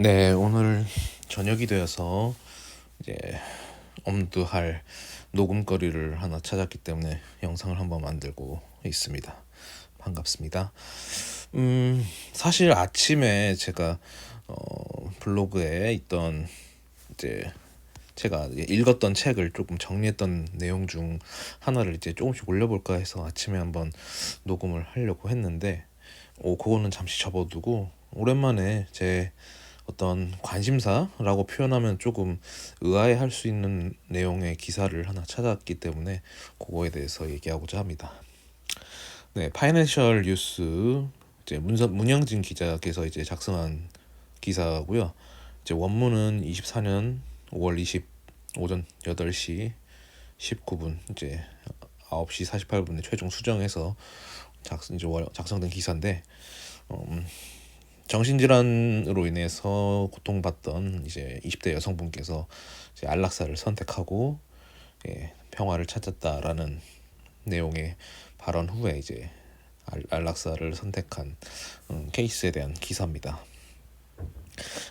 네, 오늘 저녁이 되어서 이제 엄두할 녹음거리를 하나 찾았기 때문에 영상을 한번 만들고 있습니다. 반갑습니다. 음, 사실 아침에 제가 어, 블로그에 있던 이제 제가 읽었던 책을 조금 정리했던 내용 중 하나를 이제 조금씩 올려볼까 해서 아침에 한번 녹음을 하려고 했는데, 오, 그거는 잠시 접어두고 오랜만에 제 어떤 관심사라고 표현하면 조금 의아해할 수 있는 내용의 기사를 하나 찾았기 때문에 그거에 대해서 얘기하고자 합니다. 네, 파이낸셜 뉴스 이제 문서, 문영진 기자께서 이제 작성한 기사고요. 이제 원문은 24년 5월 20 오전 8시 19분 이제 9시 48분에 최종 수정해서 작, 이제 작성된 기사인데 음, 정신질환으로 인해서 고통받던 이제 20대 여성분께서 이제 안락사를 선택하고 예, 평화를 찾았다라는 내용의 발언 후에 이제 안락사를 선택한 음, 케이스에 대한 기사입니다.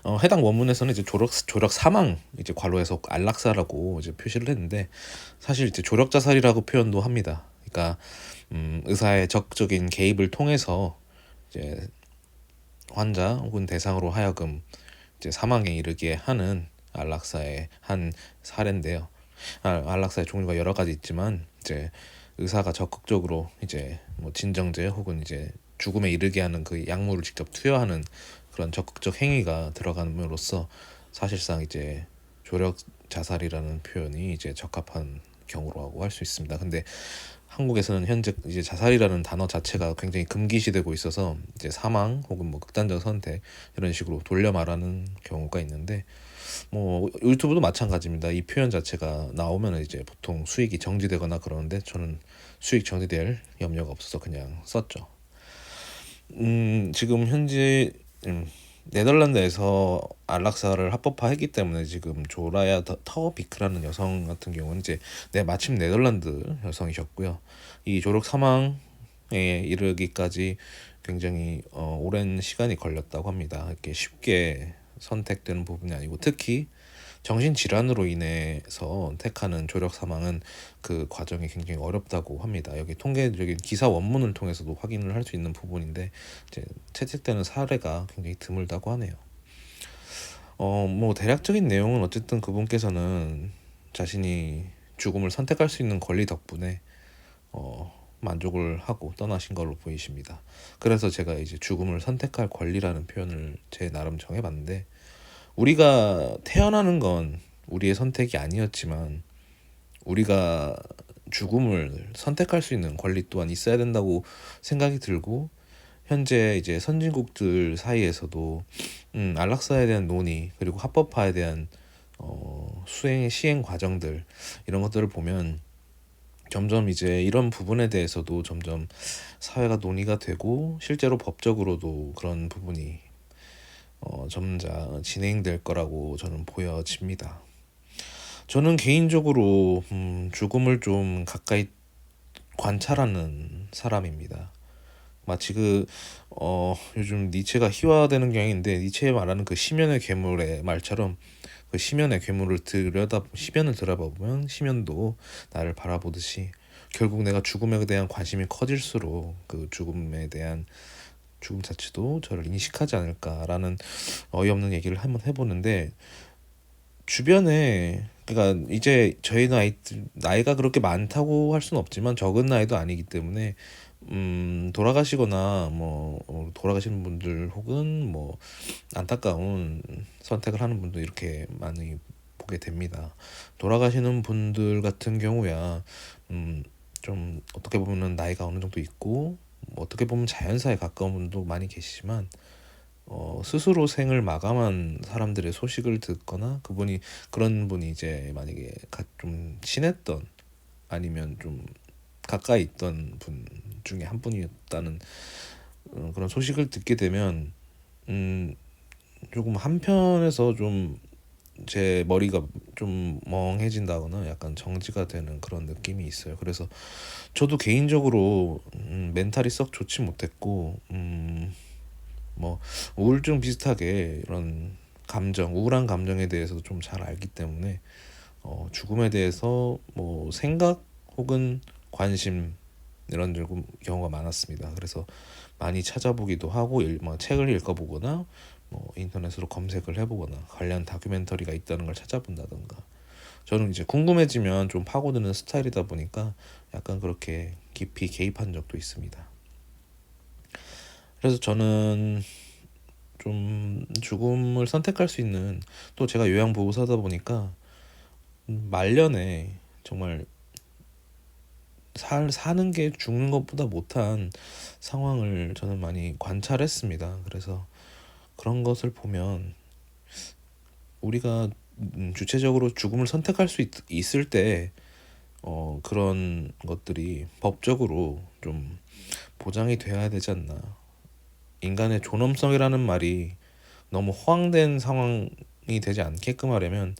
어, 해당 원문에서는 이제 조력 조력 사망 이제 괄호에서 안락사라고 이제 표시를 했는데 사실 이제 조력 자살이라고 표현도 합니다. 그러니까 음, 의사의 적극적인 개입을 통해서 이제 환자 혹은 대상으로 하여금 이제 사망에 이르게 하는 안락사의 한 사례인데요. 아, 안락사의 종류가 여러 가지 있지만 이제 의사가 적극적으로 이제 뭐 진정제 혹은 이제 죽음에 이르게 하는 그 약물을 직접 투여하는 그런 적극적 행위가 들어감으로써 사실상 이제 조력 자살이라는 표현이 이제 적합한 경우라고 할 수 있습니다. 근데 한국에서는 현재 이제 자살이라는 단어 자체가 굉장히 금기시되고 있어서 이제 사망 혹은 뭐 극단적 선택 이런 식으로 돌려 말하는 경우가 있는데 뭐 유튜브도 마찬가지입니다. 이 표현 자체가 나오면 이제 보통 수익이 정지되거나 그러는데 저는 수익 정지될 염려가 없어서 그냥 썼죠. 음, 지금 현재 음, 네덜란드에서 안락사를 합법화했기 때문에 지금 조라야 터비크라는 여성 같은 경우는 이제 네 마침 네덜란드 여성이셨고요. 이 조력 사망에 이르기까지 굉장히 어, 오랜 시간이 걸렸다고 합니다. 이렇게 쉽게 선택되는 부분이 아니고 특히 정신질환으로 인해서 택하는 조력 사망은 그 과정이 굉장히 어렵다고 합니다. 여기 통계적인 기사 원문을 통해서도 확인을 할 수 있는 부분인데 이제 채택되는 사례가 굉장히 드물다고 하네요. 어, 뭐 대략적인 내용은 어쨌든 그분께서는 자신이 죽음을 선택할 수 있는 권리 덕분에 어, 만족을 하고 떠나신 걸로 보이십니다. 그래서 제가 이제 죽음을 선택할 권리라는 표현을 제 나름 정해봤는데 우리가 태어나는 건 우리의 선택이 아니었지만 우리가 죽음을 선택할 수 있는 권리 또한 있어야 된다고 생각이 들고 현재 이제 선진국들 사이에서도 음, 안락사에 대한 논의 그리고 합법화에 대한 어, 수행 시행 과정들 이런 것들을 보면 점점 이제 이런 부분에 대해서도 점점 사회가 논의가 되고 실제로 법적으로도 그런 부분이 어, 점자 진행될 거라고 저는 보여집니다. 저는 개인적으로 음, 죽음을 좀 가까이 관찰하는 사람입니다. 마치 그 어, 요즘 니체가 희화되는 경향인데 니체에 말하는 그 시면의 괴물의 말처럼 그 시면의 괴물을 들여다 시면을 들여다보면 시면도 나를 바라보듯이 결국 내가 죽음에 대한 관심이 커질수록 그 죽음에 대한 죽음 자체도 저를 인식하지 않을까라는 어이없는 얘기를 한번 해보는데 주변에 그러니까 이제 저희 나이 나이가 그렇게 많다고 할 수는 없지만 적은 나이도 아니기 때문에 음 돌아가시거나 뭐 어, 돌아가시는 분들 혹은 뭐 안타까운 선택을 하는 분들 이렇게 많이 보게 됩니다. 돌아가시는 분들 같은 경우야 음 좀 어떻게 보면은 나이가 어느 정도 있고 뭐 어떻게 보면 자연사에 가까운 분도 많이 계시지만 어, 스스로 생을 마감한 사람들의 소식을 듣거나 그분이 그런 분이 이제 만약에 좀 친했던 아니면 좀 가까이 있던 분 중에 한 분이었다는 어, 그런 소식을 듣게 되면 음 조금 한편에서 좀 제 머리가 좀 멍해진다거나 약간 정지가 되는 그런 느낌이 있어요. 그래서 저도 개인적으로 음, 멘탈이 썩 좋지 못했고 음, 뭐 우울증 비슷하게 이런 감정, 우울한 감정에 대해서도 좀 잘 알기 때문에 어, 죽음에 대해서 뭐 생각 혹은 관심 이런 좀 경우가 많았습니다. 그래서 많이 찾아보기도 하고 일, 뭐 책을 읽어보거나 뭐 인터넷으로 검색을 해보거나 관련 다큐멘터리가 있다는 걸 찾아본다던가 저는 이제 궁금해지면 좀 파고드는 스타일이다 보니까 약간 그렇게 깊이 개입한 적도 있습니다. 그래서 저는 좀 죽음을 선택할 수 있는 또 제가 요양보호사다 보니까 말년에 정말 살 사는 게 죽는 것보다 못한 상황을 저는 많이 관찰했습니다. 그래서 그런 것을 보면 우리가 음, 주체적으로 죽음을 선택할 수 있, 있을 때 어, 그런 것들이 법적으로 좀 보장이 돼야 되지 않나. 인간의 존엄성이라는 말이 너무 허황된 상황이 되지 않게끔 하려면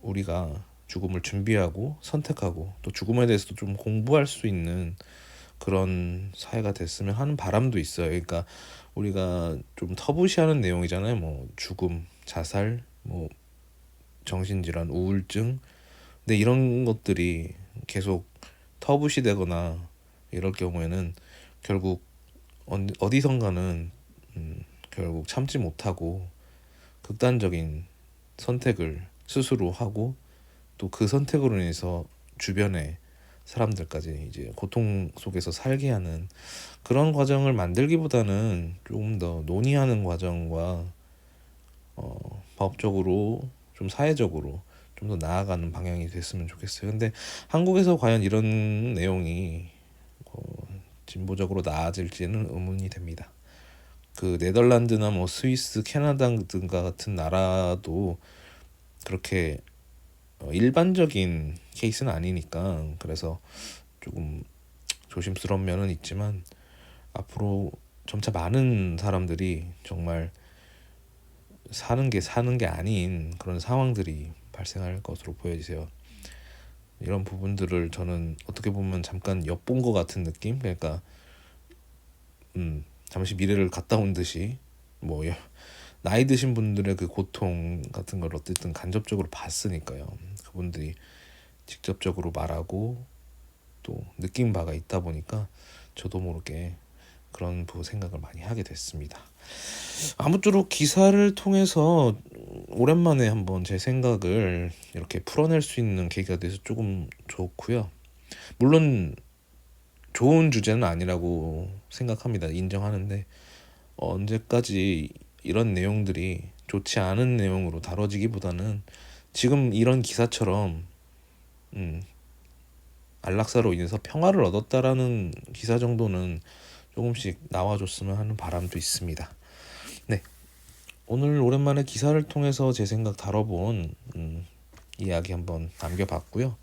우리가 죽음을 준비하고 선택하고 또 죽음에 대해서도 좀 공부할 수 있는 그런 사회가 됐으면 하는 바람도 있어요. 그러니까 우리가 좀 터부시하는 내용이잖아요. 뭐 죽음, 자살, 뭐 정신질환, 우울증. 근데 이런 것들이 계속 터부시되거나 이럴 경우에는 결국 어디선가는 음, 결국 참지 못하고 극단적인 선택을 스스로 하고 또 그 선택으로 인해서 주변에 사람들까지 이제 고통 속에서 살게 하는 그런 과정을 만들기보다는 조금 더 논의하는 과정과 어, 법적으로 좀 사회적으로 좀 더 나아가는 방향이 됐으면 좋겠어요. 근데 한국에서 과연 이런 내용이 어, 진보적으로 나아질지는 의문이 됩니다. 그 네덜란드나 뭐 스위스, 캐나다 등과 같은 나라도 그렇게 어, 일반적인 케이스는 아니니까 그래서 조금 조심스러운 면은 있지만 앞으로 점차 많은 사람들이 정말 사는 게 사는 게 아닌 그런 상황들이 발생할 것으로 보여지세요. 이런 부분들을 저는 어떻게 보면 잠깐 엿본 것 같은 느낌. 그러니까 음 잠시 미래를 갔다 온 듯이 뭐 나이 드신 분들의 그 고통 같은 걸 어쨌든 간접적으로 봤으니까요. 그분들이 직접적으로 말하고 또 느낀 바가 있다 보니까 저도 모르게 그런 부 생각을 많이 하게 됐습니다. 아무쪼록 기사를 통해서 오랜만에 한번 제 생각을 이렇게 풀어낼 수 있는 계기가 돼서 조금 좋고요. 물론 좋은 주제는 아니라고 생각합니다. 인정하는데 언제까지 이런 내용들이 좋지 않은 내용으로 다뤄지기보다는 지금 이런 기사처럼 음, 안락사로 인해서 평화를 얻었다라는 기사 정도는 조금씩 나와줬으면 하는 바람도 있습니다. 네, 오늘 오랜만에 기사를 통해서 제 생각 다뤄본 음, 이야기 한번 남겨봤고요.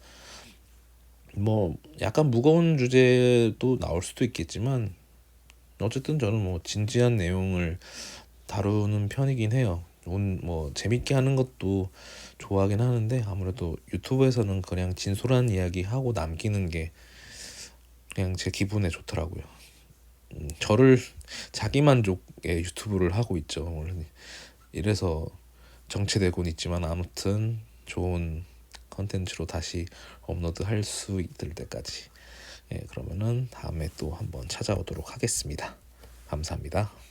뭐 약간 무거운 주제도 나올 수도 있겠지만 어쨌든 저는 뭐 진지한 내용을 다루는 편이긴 해요. 뭐 재밌게 하는 것도 좋아하긴 하는데 아무래도 유튜브에서는 그냥 진솔한 이야기 하고 남기는 게 그냥 제 기분에 좋더라고요. 음, 저를 자기 만족의 유튜브를 하고 있죠. 이래서 정체되곤 있지만 아무튼 좋은 컨텐츠로 다시 업로드 할 수 있을 때까지 예, 그러면은 다음에 또 한번 찾아오도록 하겠습니다. 감사합니다.